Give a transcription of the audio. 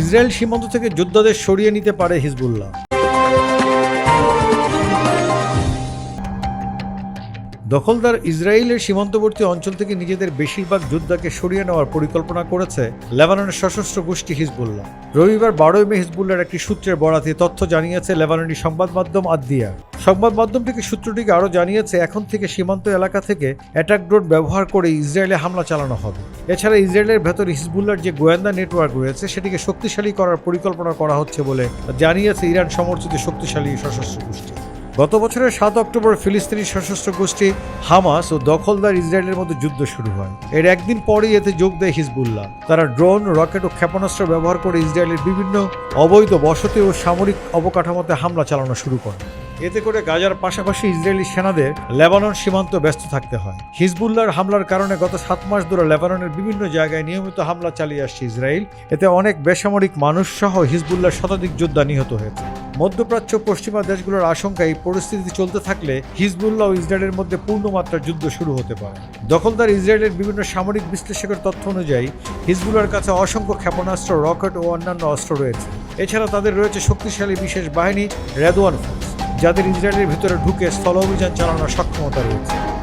Israel সীমান্ত থেকে যোদ্ধাদের সরিয়ে নিতে পারে হিজবুল্লাহ। দখলদার ইসরায়েলের সীমান্তবর্তী অঞ্চল থেকে নিজেদের বেশিরভাগ যোদ্ধাকে সরিয়ে নেওয়ার পরিকল্পনা করেছে লেবাননের সশস্ত্র গোষ্ঠী হিজবুল্লাহ। রবিবার বারোই মে হিজবুল্লাহর একটি সূত্রের বরাতে তথ্য জানিয়েছে লেবাননি সংবাদ মাধ্যম আদিয়া সংবাদ মাধ্যমটিকে সূত্রটিকে আরও জানিয়েছে, এখন থেকে সীমান্ত এলাকা থেকে অ্যাটাক ড্রোন ব্যবহার করে ইসরায়েলে হামলা চালানো হবে। এছাড়া ইসরায়েলের ভেতর হিজবুল্লাহর যে গোয়েন্দা নেটওয়ার্ক রয়েছে, সেটিকে শক্তিশালী করার পরিকল্পনা করা হচ্ছে বলে জানিয়েছে ইরান সমর্থিত শক্তিশালী সশস্ত্র গোষ্ঠী। গত বছরের সাত অক্টোবর ফিলিস্তিনি সশস্ত্র গোষ্ঠী হামাস ও দখলদার ইসরায়েলের মধ্যে যুদ্ধ শুরু হয়। এর একদিন পরেই এতে যোগ দেয় হিজবুল্লাহ। তারা ড্রোন, রকেট ও ক্ষেপণাস্ত্র ব্যবহার করে ইসরায়েলের বিভিন্ন অবৈধ বসতি ও সামরিক অবকাঠামোতে হামলা চালানো শুরু করে। এতে করে গাজার পাশাপাশি ইসরায়েলি সেনাদের লেবানন সীমান্ত ব্যস্ত থাকতে হয়। হিজবুল্লাহর হামলার কারণে গত সাত মাস ধরে লেবাননের বিভিন্ন জায়গায় নিয়মিত হামলা চালিয়ে আসছে ইসরায়েল। এতে অনেক বেসামরিক মানুষ সহ হিজবুল্লাহর শতাধিক যোদ্ধা নিহত হয়েছে। মধ্যপ্রাচ্য পশ্চিমা দেশগুলোর আশঙ্কা এই পরিস্থিতি চলতে থাকলে হিজবুল্লাহ ও ইসরায়েলের মধ্যে পূর্ণমাত্রার যুদ্ধ শুরু হতে পারে। দখলদার ইসরায়েলের বিভিন্ন সামরিক বিশ্লেষকের তথ্য অনুযায়ী হিজবুল্লাহর কাছে অসংখ্য ক্ষেপণাস্ত্র, রকেট ও অন্যান্য অস্ত্র রয়েছে। এছাড়া তাদের রয়েছে শক্তিশালী বিশেষ বাহিনী, রেদওয়ান ফোর্স। যাদের ইসরায়েলের ভিতরে ঢুকে স্থল অভিযান চালানোর সক্ষমতা রয়েছে।